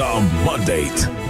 The Mandate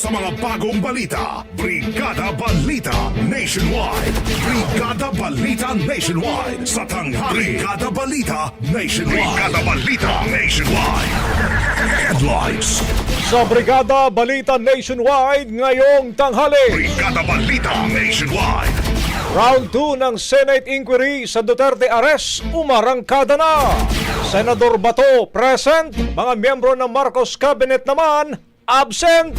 Sa mga bagong balita. Brigada Balita Nationwide. Brigada Balita Nationwide sa tanghali. Brigada Balita Nationwide. Brigada Balita Nationwide. Headlines. Sa Brigada Balita Nationwide ngayong tanghali. Brigada Balita Nationwide. Round 2 ng Senate inquiry sa Duterte arrest umarangkada na. Senador Bato present, mga miyembro ng Marcos Cabinet naman absent.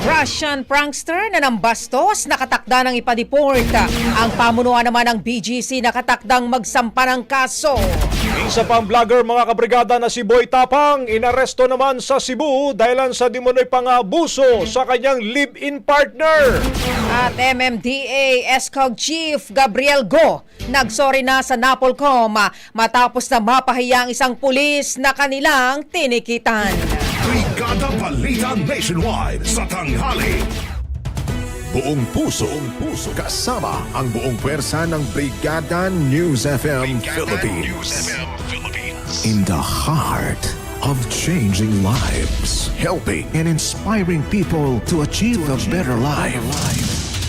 Russian prankster na nambastos nakatakda ng ipadeport. Ang pamunuan naman ng BGC nakatakdang magsampa ng kaso. Isa pang vlogger mga kabrigada na si Boy Tapang inaresto naman sa Cebu dahil sa dimonoy pangabuso sa kanyang live-in partner. At MMDA ESCOG Chief Gabriel Go nagsorry na sa Napolcom matapos na mapahiya ang isang pulis na kanilang tinikitan. Brigada Balita Nationwide sa tanghali. Buong puso, buong puso kasama ang buong pwersa ng Brigada News FM Philippines. In the heart of changing lives, helping and inspiring people to achieve a better life.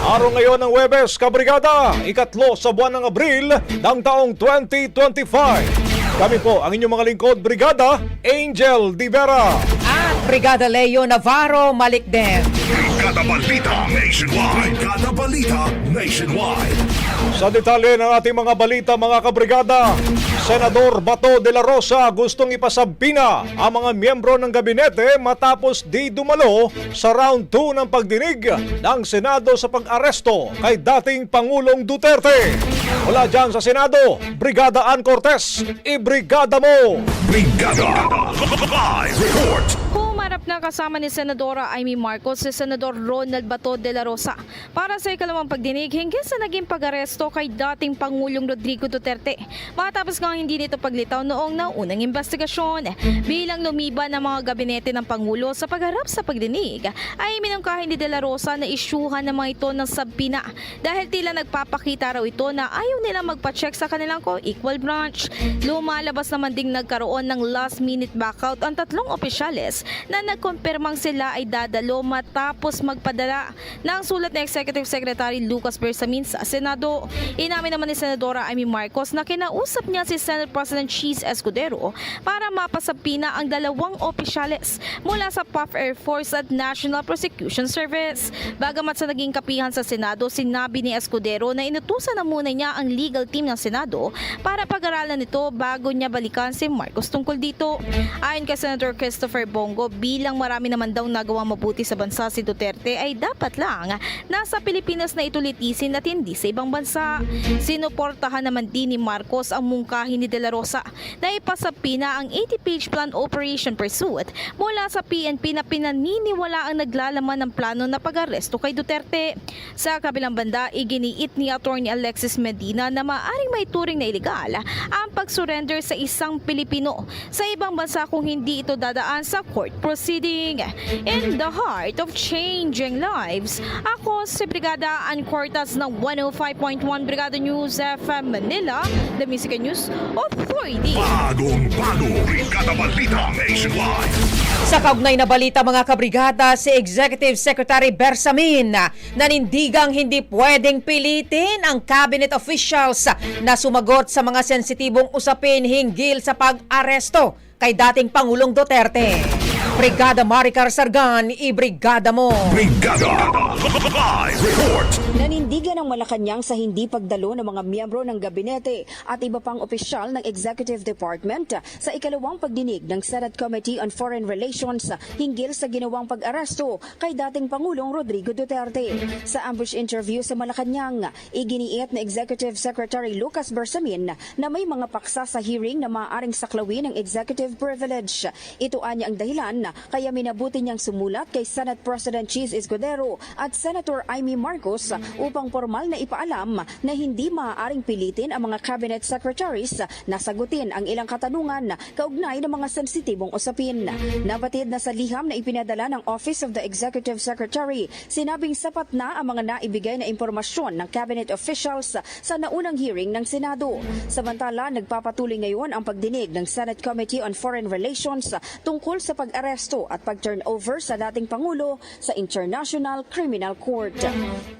Araw ngayon ng Webes, Kabrigada, ikatlo sa buwan ng Abril ng taong 2025. Kami po ang inyong mga lingkod, Brigada Angel Di Vera. At Brigada Leo Navarro Malikden. Brigada Balita Nationwide. Brigada Balita Nationwide. Sa detalye ng ating mga balita mga kabrigada, Senador Bato de la Rosa gustong ipasabpina ang mga miyembro ng gabinete matapos di dumalo sa round 2 ng pagdinig ng Senado sa pag-aresto kay dating Pangulong Duterte. Mula dyan sa Senado, Brigada Ann Cortez, ibrigada mo! Brigada. Live report. Na kasama ni Senadora Amy Marcos si Senador Ronald Bato de la Rosa para sa ikalawang pagdinig hinggil sa naging pag-aresto kay dating Pangulong Rodrigo Duterte. Matapos nga hindi nito paglitaw noong naunang investigasyon. Bilang lumiban ng mga gabinete ng Pangulo sa pagharap sa pagdinig, ay minungkahin ni de la Rosa na isyuhan ng mga ito ng sabpina dahil tila nagpapakita raw ito na ayaw nilang magpa-check sa kanilang co-equal branch. Lumalabas naman ding nagkaroon ng last minute backout ang tatlong opisyales na nagkumpirmang sila ay dadalo matapos magpadala ng sulat ng Executive Secretary Lucas Bersamin sa Senado. Inamin naman ni Senadora Amy Marcos na kinausap niya si Senate President Cheese Escudero para mapasapina ang dalawang opisyales mula sa PAF Air Force at National Prosecution Service. Bagamat sa naging kapihan sa Senado, sinabi ni Escudero na inutusan na muna niya ang legal team ng Senado para pag-aralan ito bago niya balikan si Marcos tungkol dito. Ayon kay Senator Christopher Bongo, bilang marami naman daw nagawa mabuti sa bansa si Duterte ay dapat lang nasa Pilipinas na ito litisin at hindi sa ibang bansa. Sinuportahan naman din ni Marcos ang mungkahi ni De La Rosa na ipasapina ang 80-page plan operation pursuit mula sa PNP na pinaniniwala ang naglalaman ng plano na pag-aresto kay Duterte. Sa kabilang banda, iginiit ni Attorney Alexis Medina na maaring may turing na ilegal ang pag-surrender sa isang Pilipino sa ibang bansa kung hindi ito dadaan sa court proceeding. In the heart of changing lives, ako si Brigada Ann Cortas ng 105.1 Brigada News FM Manila, the Music and News Authority. Bagong bago. Brigada Balita Nationwide. Sa kaugnay na balita mga kabrigada, si Executive Secretary Bersamin nanindigang hindi pwedeng pilitin ang cabinet officials na sumagot sa mga sensitibong usapin hinggil sa pag-aresto kay dating Pangulong Duterte. Brigada Maricar Sargan, ibrigada mo! Brigada. Live report. Nanindigan ng Malacanang sa hindi pagdalo ng mga miyembro ng gabinete at iba pang opisyal ng Executive Department sa ikalawang pagdinig ng Senate Committee on Foreign Relations hinggil sa ginawang pag-aresto kay dating Pangulong Rodrigo Duterte. Sa ambush interview sa Malacanang, iginiit ni Executive Secretary Lucas Bersamin na may mga paksa sa hearing na maaaring saklawin ng executive privilege. Ito anya ang dahilan kaya minabuti niyang sumulat kay Senate President Cheese Escudero at Senator Amy Marcos upang formal na ipaalam na hindi maaaring pilitin ang mga cabinet secretaries na sagutin ang ilang katanungan kaugnay ng mga sensitibong usapin. Nabatid na sa liham na ipinadala ng Office of the Executive Secretary, sinabing sapat na ang mga naibigay na impormasyon ng cabinet officials sa naunang hearing ng Senado. Samantala, nagpapatuloy ngayon ang pagdinig ng Senate Committee on Foreign Relations tungkol sa pag-aresto at pag-turnover sa dating Pangulo sa International Criminal Court.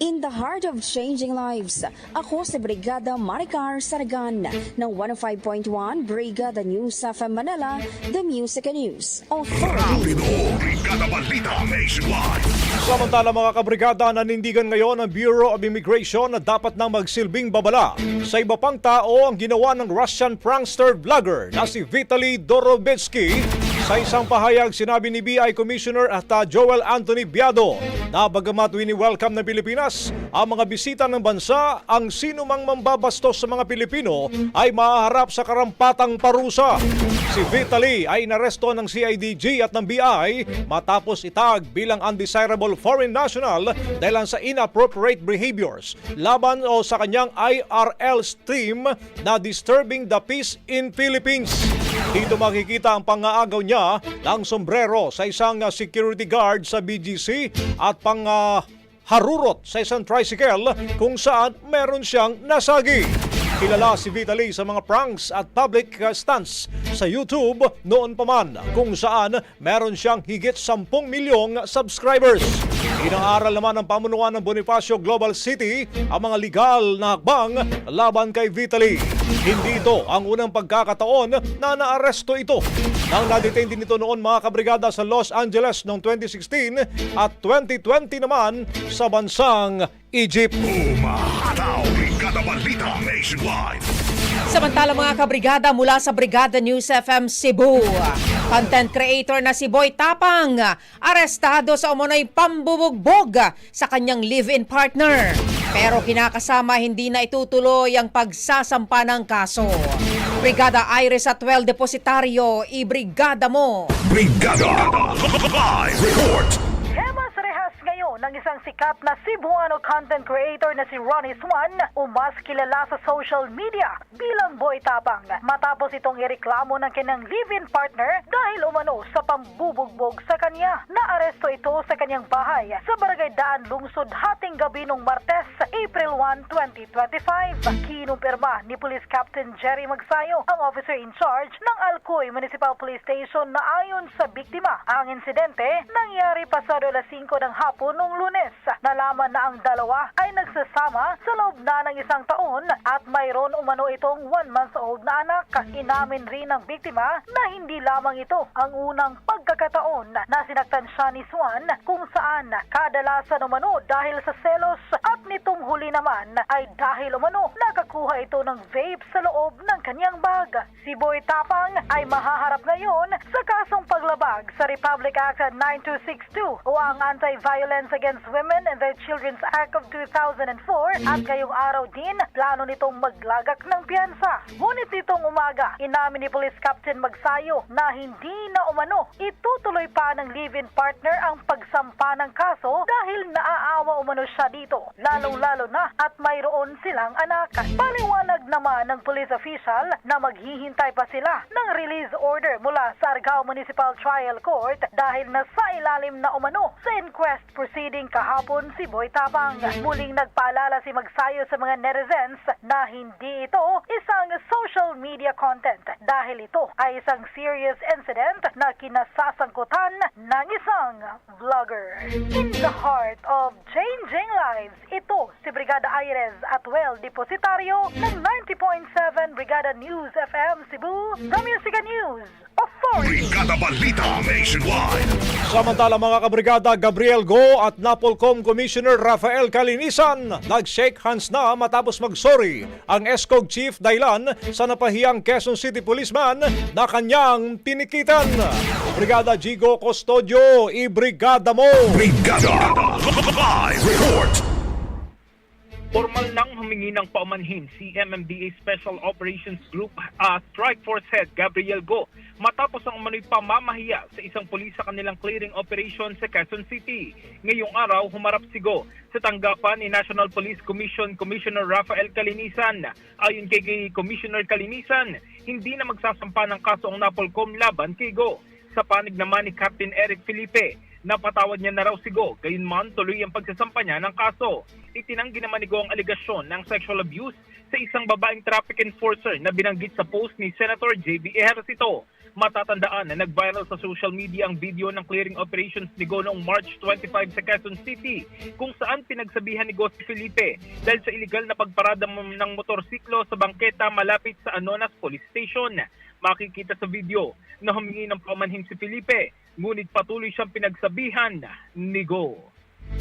In the heart of changing lives, ako si Brigada Maricar Saragan ng 105.1 Brigada News sa Manila, The Music and News Authority. Samantala mga kabrigada, nanindigan ngayon ang Bureau of Immigration na dapat nang magsilbing babala sa iba pang tao ang ginawa ng Russian prankster vlogger na si Vitaly Dorobetsky. Sa isang pahayag, sinabi ni BI Commissioner at Joel Anthony Biado na bagamat wini-welcome ng Pilipinas ang mga bisita ng bansa, ang sino mang mambabastos sa mga Pilipino ay mahaharap sa karampatang parusa. Si Vitaly ay inaresto ng CIDG at ng BI matapos itag bilang undesirable foreign national dahil sa inappropriate behaviors laban o sa kanyang IRL team na disturbing the peace in Philippines. Dito makikita ang pangaagaw niya ng sombrero sa isang uh, security guard sa BGC at pang uh, harurot sa isang tricycle kung saan meron siyang nasagi. Kilala si Vitaly sa mga pranks at public uh, stunts sa YouTube noon pa man kung saan meron siyang higit 10 milyong subscribers. Inaaral naman ng pamunuan ng Bonifacio Global City ang mga legal na hakbang laban kay Vitaly. Hindi ito ang unang pagkakataon na naaresto ito. Nang na-detain din ito noon mga kabrigada sa Los Angeles noong 2016 at 2020 naman sa bansang Egypt. Umahataw, Brigada Balita Nationwide. Samantala mga kabrigada mula sa Brigada News FM Cebu, content creator na si Boy Tapang, arestado sa umunoy pambubugbog sa kanyang live-in partner. Pero kinakasama hindi na itutuloy ang pagsasampa ng kaso. Brigada Iris at 12 Depositario, i-brigada mo! Brigada Live Report. Ng isang sikat na Cebuano content creator na si Ronnie Swan o kilala sa social media bilang Boy Tapang matapos itong ireklamo ng kanyang live-in partner dahil umano sa pambubugbog sa kanya. Naaresto ito sa kanyang bahay sa Barangay Daan Lungsod hating gabi nung Martes, April 1, 2025. Kinumpirma ni Police Captain Jerry Magsayo, ang officer in charge ng Alcoy Municipal Police Station na ayon sa biktima, ang insidente nangyari pasado alas 5 ng hapon nung lunes. Nalaman na ang dalawa ay nagsasama sa loob na ng isang taon at mayroon umano itong one month old na anak. Inamin rin ng biktima na hindi lamang ito ang unang pagkakataon na sinaktan siya ni Swan kung saan kadalasan umano dahil sa selos at nitong huli naman ay dahil umano nakakuha ito ng vape sa loob ng kanyang bag. Si Boy Tapang ay mahaharap ngayon sa kasong paglabag sa Republic Act 9262 o ang Anti-Violence Against Women and the Children's Act of 2004 at ngayong araw din plano nitong maglagak ng piyansa. Ngunit nitong umaga, inamin ni Police Captain Magsayo na hindi na umano itutuloy pa ng live-in partner ang pagsampa ng kaso dahil naaawa umano siya dito, lalong-lalo na at mayroon silang anak. Paliwanag naman ng police official na maghihintay pa sila ng release order mula sa Argao Municipal Trial Court dahil nasa ilalim na umano sa inquest proceeding kahapon si Boy Tabang. Muling nagpaalala si Magsayo sa mga netizens na hindi ito isang social media content dahil ito ay isang serious incident na kinasasangkutan ng isang vlogger. In the heart of changing lives, ito si Brigada Aires at Well Depositario ng 90.7 Brigada News FM Cebu, the Music and News Authority. Brigada Balita Nationwide. Samantala mga kabrigada Gabriel Go at Napolcom Commissioner Rafael Kalinisan nag-shake hands na matapos mag-sorry ang ESCOG Chief Dailan sa napahiyang Quezon City policeman na kanyang tinikitan. Brigada Jigo Custodio, i-brigada mo! Brigada Live Report. Formal nang humingi ng paumanhin si MMDA Special Operations Group uh, Strike Force Head Gabriel Go matapos ang umano'y pamamahiya sa isang pulis sa kanilang clearing operation sa Quezon City. Ngayong araw, humarap si Go sa tanggapan ni National Police Commission Commissioner Rafael Kalinisan. Ayon kay Commissioner Kalinisan, hindi na magsasampa ng kaso ang Napolcom laban kay Go. Sa panig naman ni Captain Eric Felipe, napatawad niya na raw si Go, gayunman tuloy ang pagsasampa niya ng kaso. Itinanggi naman ni Go ang aligasyon ng sexual abuse sa isang babaeng traffic enforcer na binanggit sa post ni Senator J.B. Ejercito. Matatandaan na nag-viral sa social media ang video ng clearing operations ni Go noong March 25 sa Quezon City kung saan pinagsabihan ni Go si Felipe dahil sa illegal na pagparada ng motorsiklo sa bangketa malapit sa Anonas Police Station. Makikita sa video na humingi ng paumanhin si Felipe ngunit patuloy siyang pinagsabihan ni Go.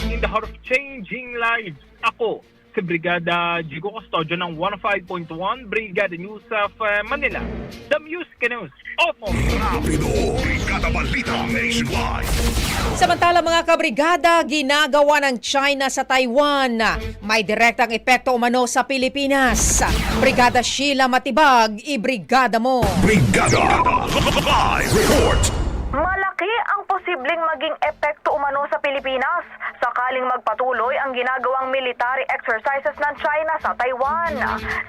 In the heart of changing lives, ako si Brigada Jigo Custodio ng 105.1 Brigada News of uh, Manila. The Music News. Rapido. Brigada Balita Nationwide. Samantala mga kabrigada, ginagawa ng China sa Taiwan. May direktang epekto umano sa Pilipinas. Brigada Sheila Matibag, i-brigada mo! Brigada Live Report. Malaki ang posibleng maging epekto umano sa Pilipinas sakaling magpatuloy ang ginagawang military exercises ng China sa Taiwan.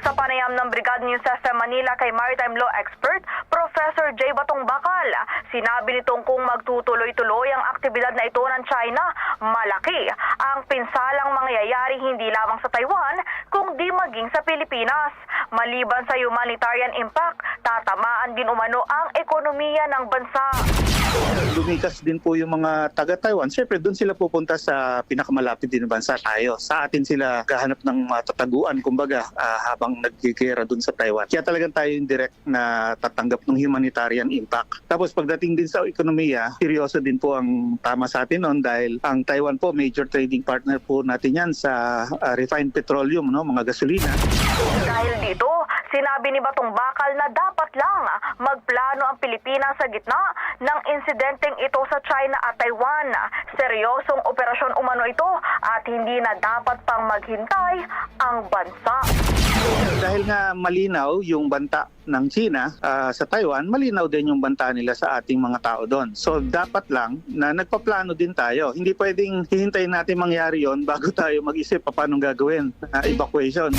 Sa panayam ng Brigada News FM Manila kay maritime law expert Professor J. Batong Bakal, sinabi nitong kung magtutuloy-tuloy ang aktibidad na ito ng China, malaki ang pinsalang mangyayari hindi lamang sa Taiwan, kundi maging sa Pilipinas. Maliban sa humanitarian impact, tatamaan din umano ang ekonomiya ng bansa. lumikas din po yung mga taga-Taiwan. Siyempre, doon sila pupunta sa pinakamalapit din bansa tayo. Sa atin sila kahanap ng matataguan, kumbaga, ah, habang nagkikira doon sa Taiwan. Kaya talagang tayo yung direct na tatanggap ng humanitarian impact. Tapos pagdating din sa ekonomiya, seryoso din po ang tama sa atin noon dahil ang Taiwan po, major trading partner po natin yan sa ah, refined petroleum, no, mga gasolina. Dahil dito, sinabi ni Batong Bakal na dapat lang magplano ang Pilipinas sa gitna ng insidenteng ito sa China at Taiwan. Seryosong operasyon umano ito at hindi na dapat pang maghintay ang bansa. Dahil nga malinaw yung banta ng China ah, sa Taiwan, malinaw din yung banta nila sa ating mga tao doon. So dapat lang na nagpaplano din tayo. Hindi pwedeng hihintayin natin mangyari yon bago tayo mag-isip pa paano gagawin na evacuation.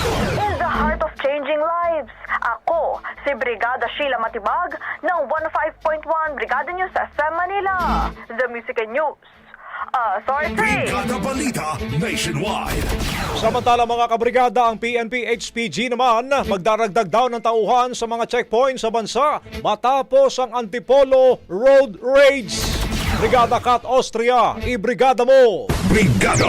In the heart of changing lives, ako si Brigada Sheila Matibag ng 15.1 Brigada News SM Manila. The Music and News. Authority. Brigada Balita Nationwide. Samantala mga kabrigada, ang PNP HPG naman magdaragdag daw ng tauhan sa mga checkpoint sa bansa matapos ang Antipolo Road Rage. Brigada Kat Austria, ibrigada mo! Brigada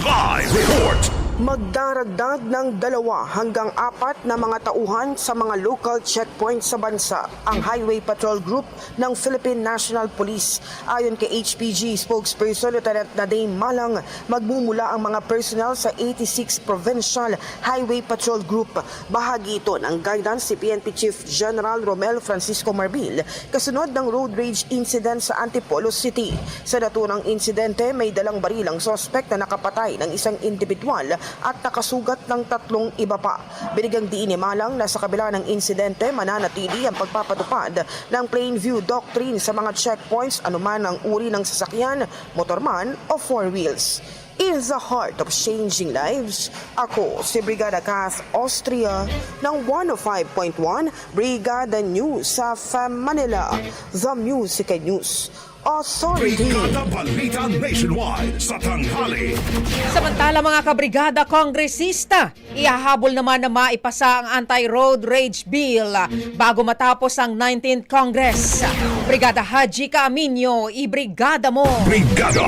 Live Report. Magdaragdag ng dalawa hanggang apat na mga tauhan sa mga local checkpoints sa bansa ang Highway Patrol Group ng Philippine National Police. Ayon kay HPG spokesperson Lieutenant Nadine Malang, magmumula ang mga personnel sa 86 Provincial Highway Patrol Group. Bahagi ito ng guidance si PNP Chief General Romel Francisco Marbil kasunod ng road rage incident sa Antipolo City. Sa naturang insidente, may dalang barilang sospek na nakapatay ng isang individual at nakasugat ng tatlong iba pa. Binigang diin ni Malang na sa kabila ng insidente mananatili ang pagpapatupad ng plain view doctrine sa mga checkpoints anuman ang uri ng sasakyan, motorman o four wheels. In the heart of changing lives, ako si Brigada Kath Austria ng 105.1 Brigada News sa FAM Manila, The Music and News Authority. Brigada Balita Nationwide sa tanghali. Samantala mga kabrigada kongresista, ihahabol naman na maipasa ang anti-road rage bill bago matapos ang 19th Congress. Brigada Haji Kaaminyo, ibrigada mo! Brigada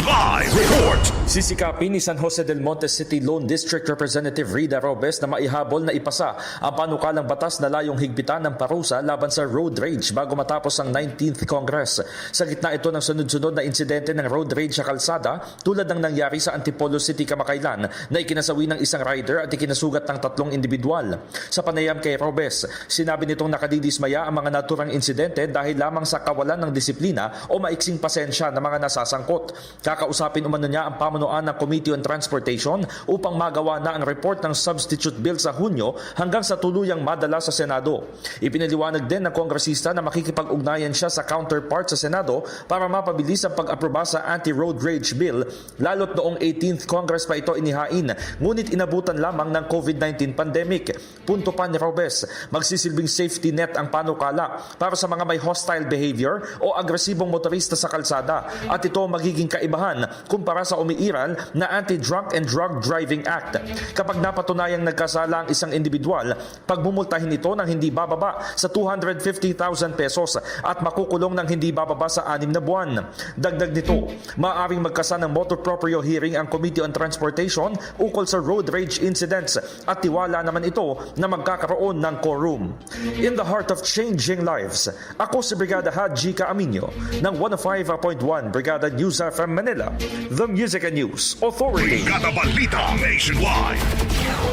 Live Report. Sisikapin ni San Jose del Monte City Lone District Representative Rida Robes na maihabol na ipasa ang panukalang batas na layong higpitan ng parusa laban sa road rage bago matapos ang 19th Congress. Sa gitna ito ng sunod-sunod na insidente ng road rage sa kalsada tulad ng nangyari sa Antipolo City kamakailan na ikinasawi ng isang rider at ikinasugat ng tatlong individual. Sa panayam kay Robes, sinabi nitong nakadidismaya ang mga naturang insidente dahil lamang sa kawalan ng disiplina o maiksing pasensya ng mga nasasangkot. Kakausapin umano niya ang pamunuan ng Committee on Transportation upang magawa na ang report ng substitute bill sa Hunyo hanggang sa tuluyang madala sa Senado. Ipinaliwanag din ng kongresista na makikipag-ugnayan siya sa counterpart sa Senado para mapabilis ang pag-aproba sa anti-road rage bill lalo't noong 18th Congress pa ito inihain ngunit inabutan lamang ng COVID-19 pandemic. Punto pa ni Robes, magsisilbing safety net ang panukala para sa mga may hostile behavior o agresibong motorista sa kalsada at ito magiging kaibahan kumpara sa umiiral na Anti-Drunk and Drug Driving Act. Kapag napatunayang nagkasala ang isang individual, pagmumultahin ito ng hindi bababa sa 250,000 pesos at makukulong ng hindi bababa sa anim na buwan. Dagdag nito, maaaring magkasa ng motor proprio hearing ang Committee on Transportation ukol sa road rage incidents at tiwala naman ito na magkakaroon ng quorum. In the heart of changing lives, ako si Brigada Haji Kaaminyo ng 105.1 Brigada News FM Manila, The Music and News Authority. Brigada Balita Nationwide.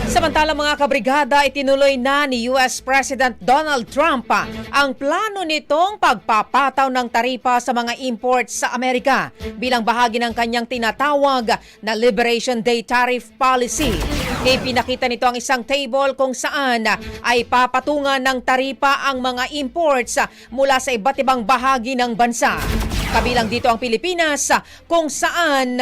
Samantala mga kabrigada, itinuloy na ni US President Donald Trump ang plano nitong pagpapataw ng taripa sa mga imports sa Amerika bilang bahagi ng kanyang tinatawag na Liberation Day Tariff Policy. Ipinakita nito ang isang table kung saan ay papatungan ng taripa ang mga imports mula sa iba't ibang bahagi ng bansa. Kabilang dito ang Pilipinas kung saan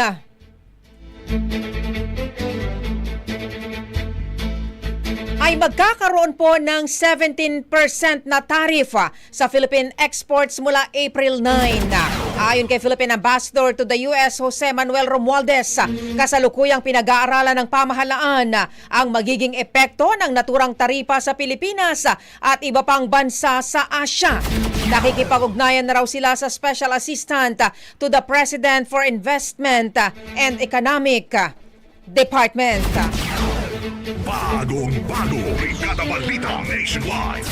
ay magkakaroon po ng 17% na tarifa sa Philippine exports mula April 9. Ayon kay Philippine Ambassador to the US, Jose Manuel Romualdez, kasalukuyang pinag-aaralan ng pamahalaan ang magiging epekto ng naturang taripa sa Pilipinas at iba pang bansa sa Asya. Nakikipag-ugnayan na raw sila sa Special Assistant to the President for Investment and Economic Department. Bagong bago, Brigada Balita Nationwide.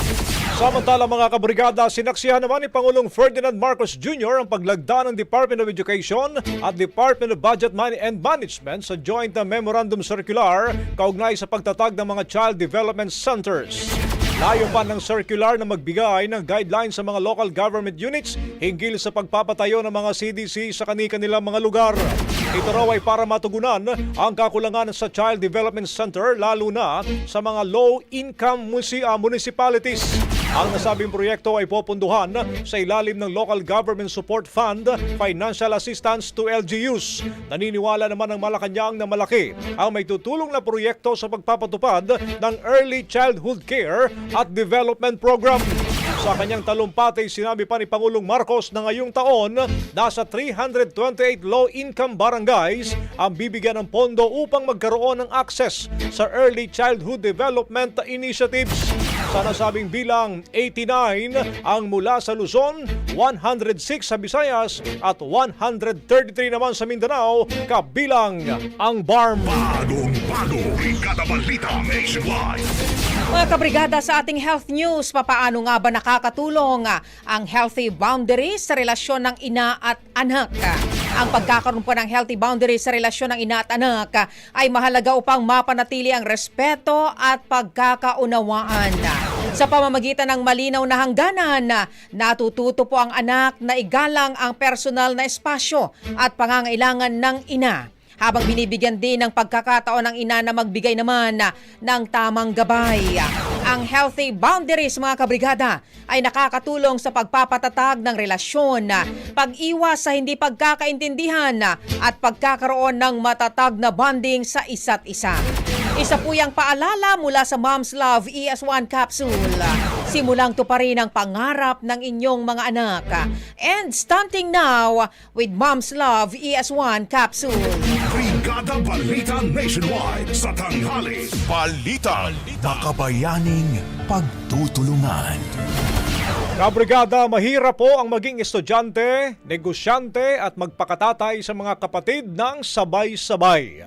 Samantala mga kabrigada, sinaksihan naman ni Pangulong Ferdinand Marcos Jr. ang paglagda ng Department of Education at Department of Budget and Management sa Joint Memorandum Circular kaugnay sa pagtatag ng mga Child Development Centers. Layo pa ng circular na magbigay ng guidelines sa mga local government units hinggil sa pagpapatayo ng mga CDC sa kani-kanilang mga lugar. Ito raw ay para matugunan ang kakulangan sa Child Development Center lalo na sa mga low-income ah, municipalities. Ang nasabing proyekto ay popunduhan sa ilalim ng Local Government Support Fund Financial Assistance to LGUs. Naniniwala naman ng Malacanang na malaki ang may tutulong na proyekto sa pagpapatupad ng Early Childhood Care at Development Program. Sa kanyang talumpati, sinabi pa ni Pangulong Marcos na ngayong taon, nasa 328 low-income barangays ang bibigyan ng pondo upang magkaroon ng access sa Early Childhood Development Initiatives. Sa nasabing bilang 89 ang mula sa Luzon, 106 sa Visayas at 133 naman sa Mindanao kabilang ang BARM. Bagong bago, Brigada Balita Nationwide. Mga kabrigada sa ating health news, papaano nga ba nakakatulong ah, ang healthy boundaries sa relasyon ng ina at anak? Ang pagkakaroon po ng healthy boundaries sa relasyon ng ina at anak ah, ay mahalaga upang mapanatili ang respeto at pagkakaunawaan. Sa pamamagitan ng malinaw na hangganan, ah, natututo po ang anak na igalang ang personal na espasyo at pangangailangan ng ina habang binibigyan din ng pagkakataon ng ina na magbigay naman na ng tamang gabay. Ang healthy boundaries mga kabrigada ay nakakatulong sa pagpapatatag ng relasyon, pag-iwas sa hindi pagkakaintindihan at pagkakaroon ng matatag na bonding sa isa't isa. Isa po yung paalala mula sa Mom's Love ES1 Capsule. Simulang to pa rin ang pangarap ng inyong mga anak. And stunting now with Mom's Love ES1 Capsule. Brigada Balita Nationwide sa tanghali. Balita. Makabayaning pagtutulungan. Kabrigada, mahirap po ang maging estudyante, negosyante at magpakatatay sa mga kapatid ng sabay-sabay.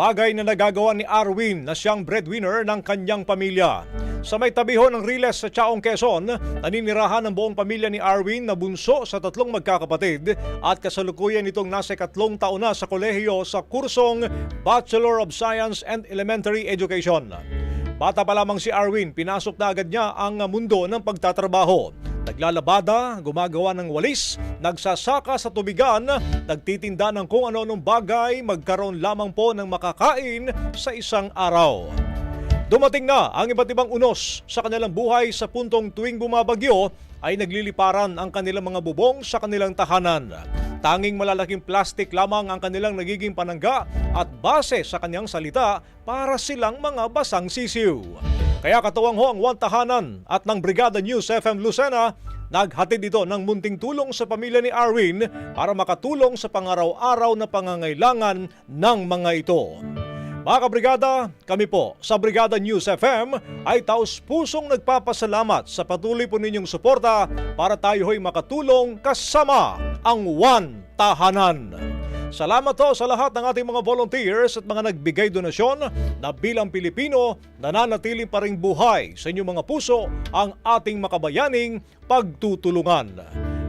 Bagay na nagagawa ni Arwin na siyang breadwinner ng kanyang pamilya. Sa may tabiho ng Riles sa Chaong Quezon, naninirahan ng buong pamilya ni Arwin na bunso sa tatlong magkakapatid at kasalukuyan nitong nasa katlong taon na sa kolehiyo sa kursong Bachelor of Science and Elementary Education. Bata pa lamang si Arwin, pinasok na agad niya ang mundo ng pagtatrabaho. Naglalabada, gumagawa ng walis, nagsasaka sa tubigan, nagtitinda ng kung ano-anong bagay, magkaroon lamang po ng makakain sa isang araw. Dumating na ang iba't ibang unos sa kanilang buhay sa puntong tuwing bumabagyo ay nagliliparan ang kanilang mga bubong sa kanilang tahanan. Tanging malalaking plastik lamang ang kanilang nagiging panangga at base sa kanyang salita para silang mga basang sisiw. Kaya katuwang ho ang One Tahanan at ng Brigada News FM Lucena, naghatid ito ng munting tulong sa pamilya ni Arwin para makatulong sa pangaraw-araw na pangangailangan ng mga ito. Mga kabrigada, kami po sa Brigada News FM ay taos pusong nagpapasalamat sa patuloy po ninyong suporta para tayo ho'y makatulong kasama ang One Tahanan. Salamat po sa lahat ng ating mga volunteers at mga nagbigay donasyon na bilang Pilipino nananatiling pa ring buhay sa inyong mga puso ang ating makabayaning pagtutulungan.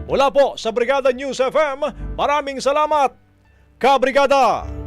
Mula po sa Brigada News FM, maraming salamat, Kabrigada!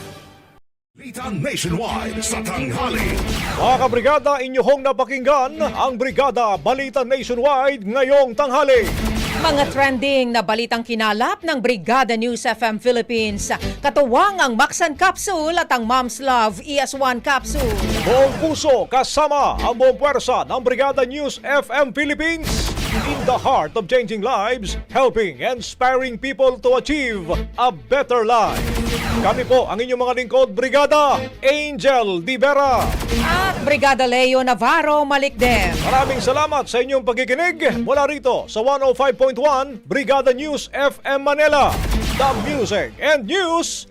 Balita Nationwide sa tanghali. Mga kabrigada, inyo hong napakinggan ang Brigada Balita Nationwide ngayong tanghali. Mga trending na balitang kinalap ng Brigada News FM Philippines. Katuwang ang Maxan Capsule at ang Mom's Love ES1 Capsule. Buong puso kasama ang buong puwersa ng Brigada News FM Philippines in the heart of changing lives, helping and inspiring people to achieve a better life. Kami po ang inyong mga lingkod, Brigada Angel Di Vera. At Brigada Leo Navarro Malikdem. Maraming salamat sa inyong pagkikinig mula rito sa 105.1 Brigada News FM Manila, the Music and News